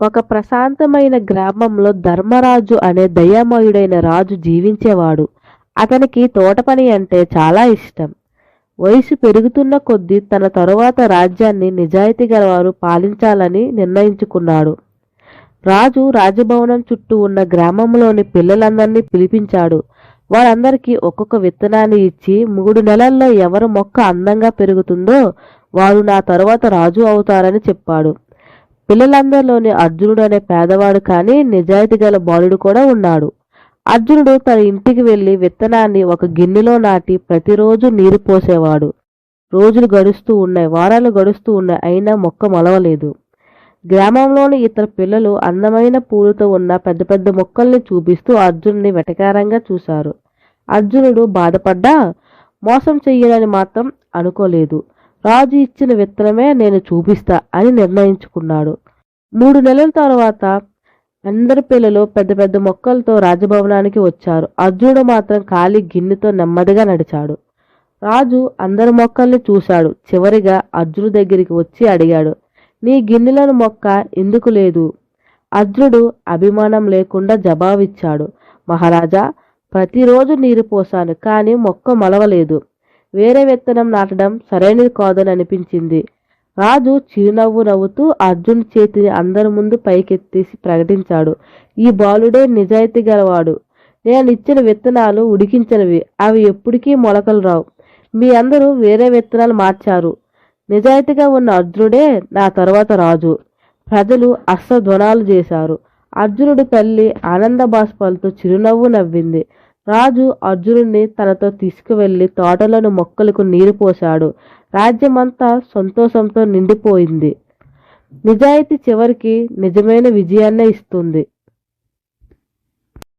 ఒక ప్రశాంతమైన గ్రామంలో ధర్మరాజు అనే దయామయుడైన రాజు జీవించేవాడు. అతనికి తోట పని అంటే చాలా ఇష్టం. వయసు పెరుగుతున్న కొద్దీ తన తరువాత రాజ్యాన్ని నిజాయితీ గలవారు పాలించాలని నిర్ణయించుకున్నాడు. రాజు రాజభవనం చుట్టూ ఉన్న గ్రామంలోని పిల్లలందరినీ పిలిపించాడు. వారందరికీ ఒక్కొక్క విత్తనాన్ని ఇచ్చి మూడు నెలల్లో ఎవరు మొక్క అందంగా పెరుగుతుందో వారు నా తరువాత రాజు అవుతారని చెప్పాడు. పిల్లలందరిలోని అర్జునుడు అనే పేదవాడు కానీ నిజాయితీ గల బాలుడు కూడా ఉన్నాడు. అర్జునుడు తన ఇంటికి వెళ్ళి విత్తనాన్ని ఒక గిన్నెలో నాటి ప్రతిరోజు నీరు పోసేవాడు. రోజులు గడుస్తూ ఉన్నాయి వారాలు గడుస్తూ ఉన్నాయి అయినా మొక్క మొలవలేదు. గ్రామంలోని ఇతర పిల్లలు అందమైన పూలతో ఉన్న పెద్ద పెద్ద మొక్కల్ని చూపిస్తూ అర్జునుని వెటకారంగా చూశారు. అర్జునుడు బాధపడ్డా మోసం చెయ్యాలని మాత్రం అనుకోలేదు. రాజు ఇచ్చిన విత్తనమే నేను చూపిస్తా అని నిర్ణయించుకున్నాడు. మూడు నెలల తర్వాత అందరి పిల్లలు పెద్ద పెద్ద మొక్కలతో రాజభవనానికి వచ్చారు. అర్జునుడు మాత్రం ఖాళీ గిన్నెతో నెమ్మదిగా నడిచాడు. రాజు అందరి మొక్కల్ని చూశాడు. చివరిగా అర్జును దగ్గరికి వచ్చి అడిగాడు నీ గిన్నెలను మొక్క ఎందుకు లేదు? అర్జునుడు అభిమానం లేకుండా జవాబిచ్చాడు మహారాజా ప్రతిరోజు నీరు పోసాను కానీ మొక్క మొలవలేదు. వేరే విత్తనం నాటడం సరైనది కాదని అనిపించింది. రాజు చిరునవ్వు నవ్వుతూ అర్జున్ చేతిని అందరి ముందు పైకెత్తేసి ప్రకటించాడు. ఈ బాలుడే నిజాయితీ గలవాడు. నేను ఇచ్చిన విత్తనాలు ఉడికించినవి. అవి ఎప్పటికీ మొలకలు రావు. మీ అందరూ వేరే విత్తనాలు మార్చారు. నిజాయితీగా ఉన్న అర్జునుడే నా తర్వాత రాజు. ప్రజలు అశ్వధ్వనాలు చేశారు. అర్జునుడి తల్లి ఆనంద బాష్పాలతో చిరునవ్వు నవ్వింది. రాజు అర్జునుడిని తనతో తీసుకువెళ్ళి తోటలోని మొక్కలకు నీరు పోశాడు. రాజ్యమంతా సంతోషంతో నిండిపోయింది. నిజాయితీ చివరికి నిజమైన విజయాన్నే ఇస్తుంది.